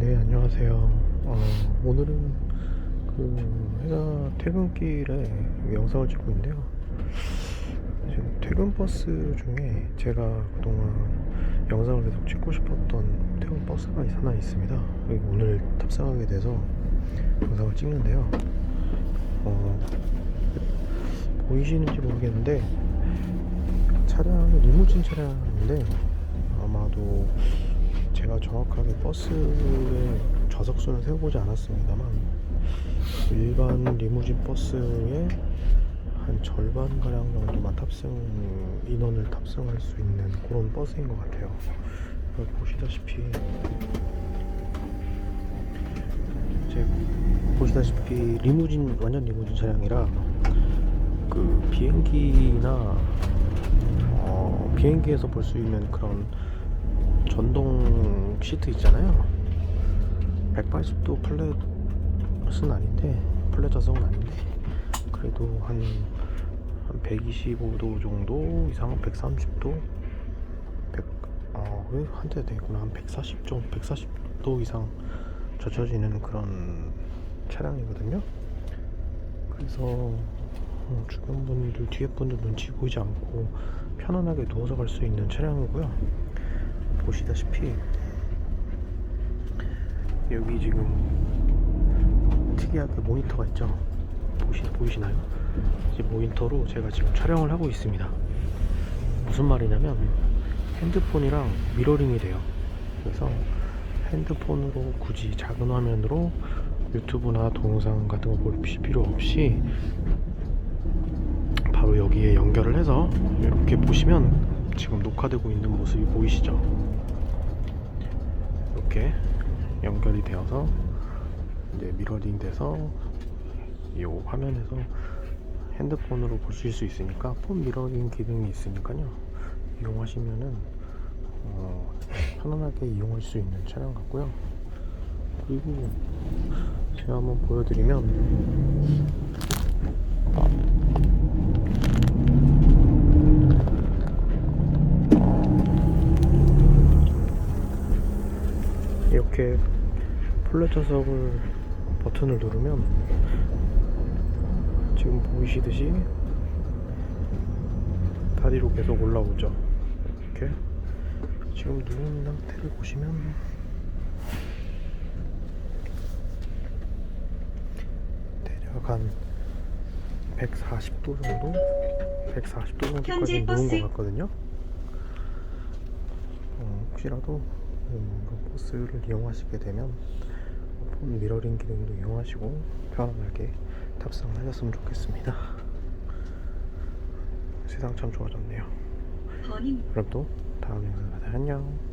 네, 안녕하세요. 어, 오늘은 그 회사 퇴근길에 영상을 찍고 있는데요. 지금 퇴근 버스 중에 제가 그동안 영상을 계속 찍고 싶었던 퇴근 버스가 하나 있습니다. 그리고 오늘 탑승하게 돼서 영상을 찍는데요. 어, 보이시는지 모르겠는데 차량이 리무진 차량인데 아마도 제가 정확하게 버스의 좌석수는 세워보지 않았습니다만 일반 리무진 버스의 한 절반 가량 정도만 탑승 인원을 탑승할 수 있는 그런 버스인 것 같아요. 보시다시피 이제 보시다시피 리무진 완전 리무진 차량이라 그 비행기나 어, 비행기에서 볼 수 있는 그런 전동 시트 있잖아요. 180도 플랫은 아닌데 플랫 좌석은 아닌데 그래도 한, 한 125도 정도 이상 130도? 100, 어, 왜 한대 되구나. 한 140 정도 140도 이상 젖혀지는 그런 차량이거든요. 그래서 어, 주변 분들 뒤에 분들 눈치 보이지 않고 편안하게 누워서 갈 수 있는 차량이고요 보시다시피 여기 지금 특이하게 모니터가 있죠? 보시, 보이시나요? 이 모니터로 제가 지금 촬영을 하고 있습니다. 무슨 말이냐면 핸드폰이랑 미러링이 돼요. 그래서 핸드폰으로 굳이 작은 화면으로 유튜브나 동영상 같은 거볼 필요 없이 바로 여기에 연결을 해서 이렇게 보시면 지금 녹화되고 있는 모습이 보이시죠? 이렇게 연결이 되어서 이제 미러링 돼서 이 화면에서 핸드폰으로 보실 수 있으니까 폰 미러링 기능이 있으니까요 이용하시면은 어, 편안하게 이용할 수 있는 차량 같고요 그리고 제가 한번 보여드리면 이렇게 플랫 좌석을 버튼을 누르면 지금 보이시듯이 다리로 계속 올라오죠 이렇게 지금 누운 상태를 보시면 대략 한 140도 정도? 140도 정도까지 누운 것 같거든요 어, 혹시라도 음, 그 버스를 이용하시게 되면 폰 미러링 기능도 이용하시고 편안하게 탑승을 하셨으면 좋겠습니다. 세상 참 좋아졌네요. 그럼 또 다음 영상에 만나요. 안녕.